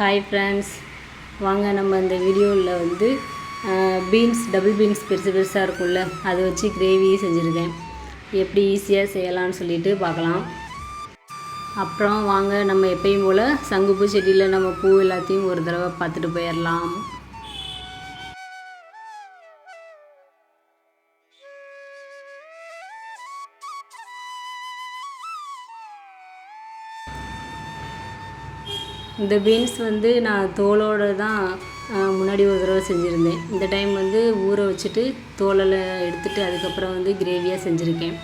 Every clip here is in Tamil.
ஹாய் ஃப்ரெண்ட்ஸ் வாங்க நம்ம இந்த வீடியோவில் வந்து பீன்ஸ் டபுள் பீன்ஸ் பெருசு பெருசாக இருக்கும்ல அதை வச்சு கிரேவி செஞ்சுருக்கேன். எப்படி ஈஸியாக செய்யலாம்னு சொல்லிட்டு பார்க்கலாம். அப்புறம் வாங்க நம்ம எப்பயும் போல் சங்குப்பூ செடியில் நம்ம பூ எல்லாத்தையும் ஒரு தடவை பார்த்துட்டு போயிடலாம். இந்த பீன்ஸ் வந்து நான் தோலோடு தான் முன்னாடி ஒரு தடவை செஞ்சுருந்தேன். இந்த டைம் வந்து ஊற வச்சுட்டு தோலெல்லாம் எடுத்துகிட்டு அதுக்கப்புறம் வந்து கிரேவியாக செஞ்சுருக்கேன்.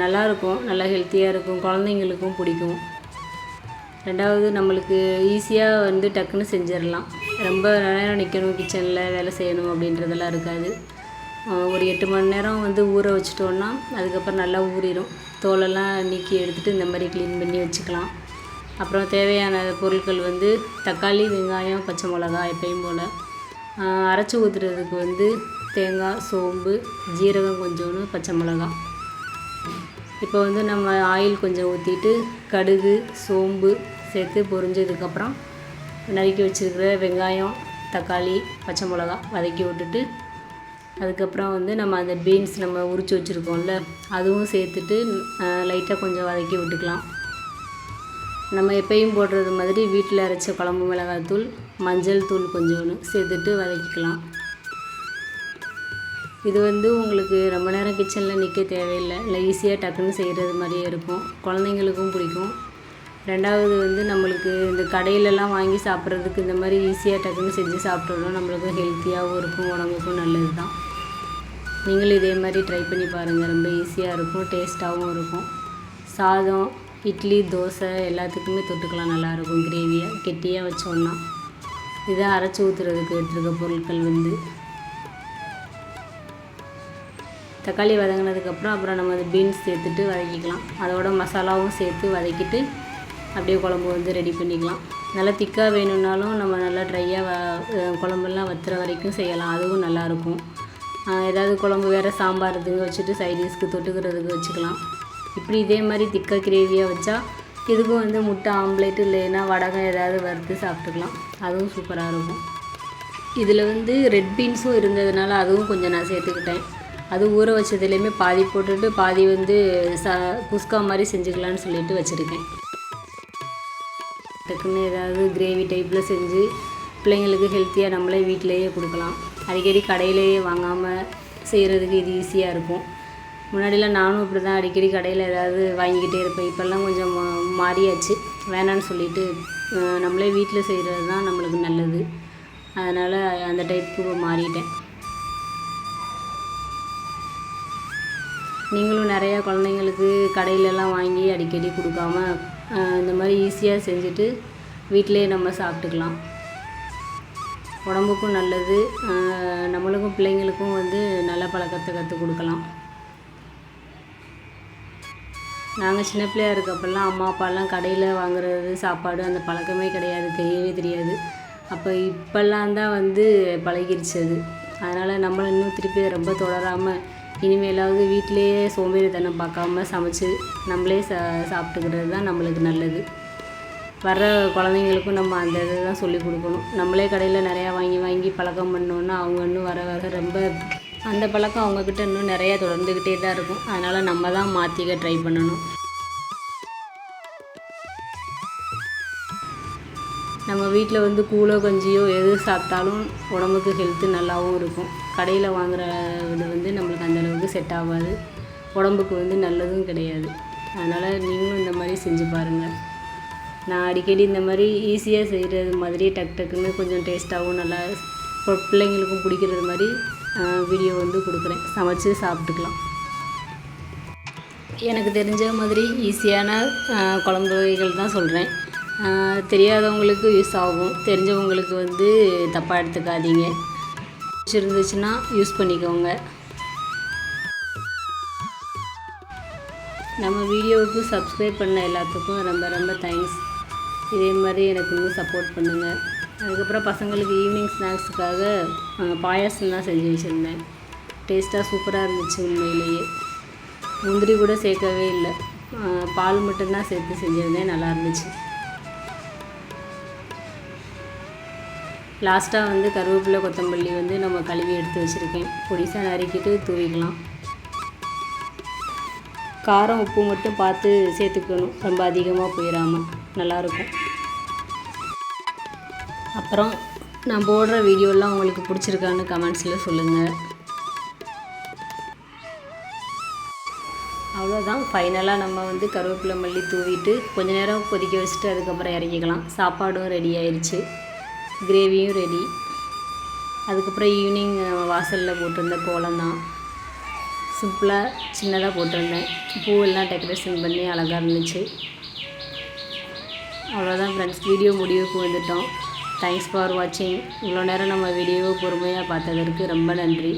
நல்லாயிருக்கும் நல்லா ஹெல்த்தியாக இருக்கும் குழந்தைங்களுக்கும் பிடிக்கும். ரெண்டாவது நம்மளுக்கு ஈஸியாக வந்து டக்குன்னு செஞ்சிடலாம் ரொம்ப நேரம் நிற்கணும் கிச்சனில் வேலை செய்யணும் அப்படின்றதெல்லாம் இருக்காது. ஒரு எட்டு மணி நேரம் வந்து ஊற வச்சிட்டோன்னா அதுக்கப்புறம் நல்லா ஊறிடும் தோலெல்லாம் நீக்கி எடுத்துகிட்டு இந்த மாதிரி க்ளீன் பண்ணி வச்சுக்கலாம். அப்புறம் தேவையான பொருட்கள் வந்து தக்காளி வெங்காயம் பச்சை மிளகா எப்பயும் போல். அரைச்சி ஊற்றுறதுக்கு வந்து தேங்காய் சோம்பு ஜீரகம் கொஞ்சோன்னு பச்சை மிளகா இப்போ வந்து நம்ம ஆயில் கொஞ்சம் ஊற்றிட்டு கடுகு சோம்பு சேர்த்து பொரிஞ்சதுக்கப்புறம் நறுக்கி வச்சுருக்கிற வெங்காயம் தக்காளி பச்சை மிளகா வதக்கி விட்டுட்டு அதுக்கப்புறம் வந்து நம்ம அந்த பீன்ஸ் நம்ம உரித்து வச்சுருக்கோம்ல அதுவும் சேர்த்துட்டு லைட்டாக கொஞ்சம் வதக்கி விட்டுக்கலாம். நம்ம எப்பயும் போடுறது மாதிரி வீட்டில் அரைச்ச குழம்பு மிளகாய்த்தூள் மஞ்சள் தூள் கொஞ்சோன்னு சேர்த்துட்டு வதக்கிக்கலாம். இது வந்து உங்களுக்கு ரொம்ப நேரம் கிச்சனில் நிற்க தேவையில்லை. இல்லை ஈஸியாக டக்குன்னு செய்கிறது மாதிரியே இருக்கும். குழந்தைங்களுக்கும் பிடிக்கும். ரெண்டாவது வந்து நம்மளுக்கு இந்த கடையிலலாம் வாங்கி சாப்பிட்றதுக்கு இந்த மாதிரி ஈஸியாக டக்குன்னு செஞ்சு சாப்பிட்டோம்னா நம்மளுக்கும் ஹெல்த்தியாகவும் இருக்கும். உடம்புக்கும் நல்லது தான். நீங்களும் இதே மாதிரி ட்ரை பண்ணி பாருங்கள் ரொம்ப ஈஸியாக இருக்கும் டேஸ்ட்டாகவும் இருக்கும். சாதம் இட்லி தோசை எல்லாத்துக்குமே தொட்டுக்கலாம். நல்லாயிருக்கும். கிரேவியாக கெட்டியாக வச்சோன்னா இதை அரைச்சி ஊற்றுறதுக்கு எடுத்துருக்க பொருட்கள் வந்து தக்காளி வதங்கினதுக்கப்புறம் அப்புறம் நம்ம அது பீன்ஸ் சேர்த்துட்டு வதக்கிக்கலாம். அதோட மசாலாவும் சேர்த்து வதக்கிட்டு அப்படியே குழம்பு வந்து ரெடி பண்ணிக்கலாம். நல்லா திக்காக வேணும்னாலும் நம்ம நல்லா ட்ரையாக வ குழம்புலாம் குழம்பெல்லாம் வத்துற வரைக்கும் செய்யலாம். அதுவும் நல்லாயிருக்கும். ஏதாவது குழம்பு வேறு சாம்பார் இதுங்க வச்சுட்டு சைடிஷ்க்கு தொட்டுக்கிறதுக்கு வச்சுக்கலாம். இப்படி இதே மாதிரி திக்க கிரேவியாக வச்சா இதுக்கும் வந்து முட்டை ஆம்லேட் இல்லைன்னா வடகம் ஏதாவது வறுத்து சாப்பிட்டுக்கலாம். அதுவும் சூப்பராக இருக்கும். இதில் வந்து ரெட் பீன்ஸும் இருந்ததுனால அதுவும் கொஞ்சம் நான் சேர்த்துக்கிட்டேன். அது ஊற வச்சதுலேயுமே பாதி போட்டுட்டு பாதி வந்து ச குஸ்கா மாதிரி செஞ்சுக்கலான்னு சொல்லிட்டு வச்சுருக்கேன். டக்குன்னு ஏதாவது கிரேவி டைப்பில் செஞ்சு பிள்ளைங்களுக்கு ஹெல்த்தியாக நம்மளே வீட்டிலேயே கொடுக்கலாம். அடிக்கடி கடையிலேயே வாங்காமல் செய்கிறதுக்கு இது ஈஸியாக இருக்கும். முன்னாடிலாம் நானும் இப்படி தான் அடிக்கடி கடையில் ஏதாவது வாங்கிக்கிட்டே இருப்பேன். இப்போல்லாம் கொஞ்சம் மா- மாறியாச்சு. வேணான்னு சொல்லிட்டு நம்மளே வீட்டில் செய்கிறது தான் நம்மளுக்கு நல்லது. அதனால் அந்த டைப்புக்கு மாறிட்டேன். நீங்களும் நிறையா குழந்தைங்களுக்கு கடையிலலாம் வாங்கி அடிக்கடி கொடுக்காம இந்த மாதிரி ஈஸியாக செஞ்சுட்டு வீட்டிலே நம்ம சாப்பிட்டுக்கலாம். உடம்புக்கும் நல்லது. நம்மளுக்கும் பிள்ளைங்களுக்கும் வந்து நல்ல பழக்கத்தை கற்றுக் கொடுக்கலாம். நாங்கள் சின்ன பிள்ளையா இருக்கப்பெல்லாம் அம்மா அப்பாலாம் கடையில் வாங்குறது சாப்பாடு அந்த பழக்கமே கிடையாது தெரியவே தெரியாது. அப்போ இப்போல்லாம் தான் வந்து பழகிருச்சு அது. அதனால் நம்மளை இன்னும் திருப்பி ரொம்ப தொடராமல் இனிமேலாவது வீட்டிலேயே சோம்பேறித்தனம் பார்க்காம சமைச்சு நம்மளே சா சாப்பிட்டுக்கிறது தான் நம்மளுக்கு நல்லது. வர்ற குழந்தைங்களுக்கும் நம்ம அந்த இதை தான் சொல்லி கொடுக்கணும். நம்மளே கடையில் நிறையா வாங்கி வாங்கி பழக்கம் பண்ணோன்னா அவங்க இன்னும் வர வர ரொம்ப அந்த பழக்கம் அவங்கக்கிட்ட இன்னும் நிறையா தொடர்ந்துக்கிட்டே தான் இருக்கும். அதனால் நம்ம தான் மாற்றிக்க ட்ரை பண்ணணும். நம்ம வீட்டில் வந்து கூழோ கஞ்சியோ எது சாப்பிட்டாலும் உடம்புக்கு ஹெல்த்து நல்லாவும் இருக்கும். கடையில் வாங்குற இது வந்து நம்மளுக்கு அந்த அளவுக்கு செட் ஆகாது. உடம்புக்கு வந்து நல்லதும் கிடையாது. அதனால் நீங்களும் இந்த மாதிரி செஞ்சு பாருங்கள் நான் அடிக்கடி இந்த மாதிரி ஈஸியாக செய்கிறது மாதிரி டக் டக்குன்னு கொஞ்சம் டேஸ்ட்டாகவும் நல்லா இப்போ பிள்ளைங்களுக்கும் பிடிக்கிறது மாதிரி வீடியோ வந்து கொடுக்குறேன். சமைச்சு சாப்பிட்டுக்கலாம். எனக்கு தெரிஞ்ச மாதிரி ஈஸியான குழம்பு வகைகள் தான் சொல்கிறேன் தெரியாதவங்களுக்கு யூஸ் ஆகும். தெரிஞ்சவங்களுக்கு வந்து தப்பாக எடுத்துக்காதீங்க. இருந்துச்சுன்னா யூஸ் பண்ணிக்கோங்க. நம்ம வீடியோவுக்கு சப்ஸ்கிரைப் பண்ண எல்லாத்துக்கும் ரொம்ப ரொம்ப தேங்க்ஸ் இதே மாதிரி எனக்கு இன்னும் சப்போர்ட் பண்ணுங்கள் அதுக்கப்புறம் பசங்களுக்கு ஈவினிங் ஸ்நாக்ஸுக்காக பாயாசம் தான் செஞ்சு வச்சுருந்தேன். டேஸ்ட்டாக சூப்பராக இருந்துச்சு உண்மையிலேயே. முந்திரி கூட சேர்க்கவே இல்லை. பால் மட்டும்தான் சேர்த்து செஞ்சுருந்தேன் நல்லா இருந்துச்சு. லாஸ்ட்டாக வந்து கருவேப்பிலை கொத்தமல்லி வந்து நம்ம கழுவி எடுத்து வச்சுருக்கேன். பொடிசாக நறுக்கிட்டு தூவிக்கலாம். காரம் உப்பு மட்டும் பார்த்து சேர்த்துக்கணும். ரொம்ப அதிகமாக போயிடாமல் நல்லாயிருக்கும் அப்புறம் நான் போடுற வீடியோலாம் உங்களுக்கு பிடிச்சிருக்கான்னு கமெண்ட்ஸில் சொல்லுங்கள் அவ்வளோதான் ஃபைனலாக நம்ம வந்து கருவேப்பிலை மல்லி தூவிட்டு கொஞ்ச நேரம் கொதிக்க வச்சுட்டு அதுக்கப்புறம் இறக்கிக்கலாம். சாப்பாடும் ரெடி ஆயிடுச்சு கிரேவியும் ரெடி அதுக்கப்புறம் ஈவினிங் வாசலில் போட்டிருந்த கோலம் தான். சிம்பிளாக சின்னதாக போட்டிருந்தேன். பூவெல்லாம் டெக்கரேஷன் பண்ணி அழகாக இருந்துச்சு. அவ்வளோதான் ஃப்ரெண்ட்ஸ் வீடியோ முடிவுக்கு வந்துட்டோம். தேங்க்ஸ் ஃபார் வாட்சிங் இவ்வளோ நேரம் நம்ம வீடியோவை பொறுமையாக பார்த்ததற்கு ரொம்ப நன்றி.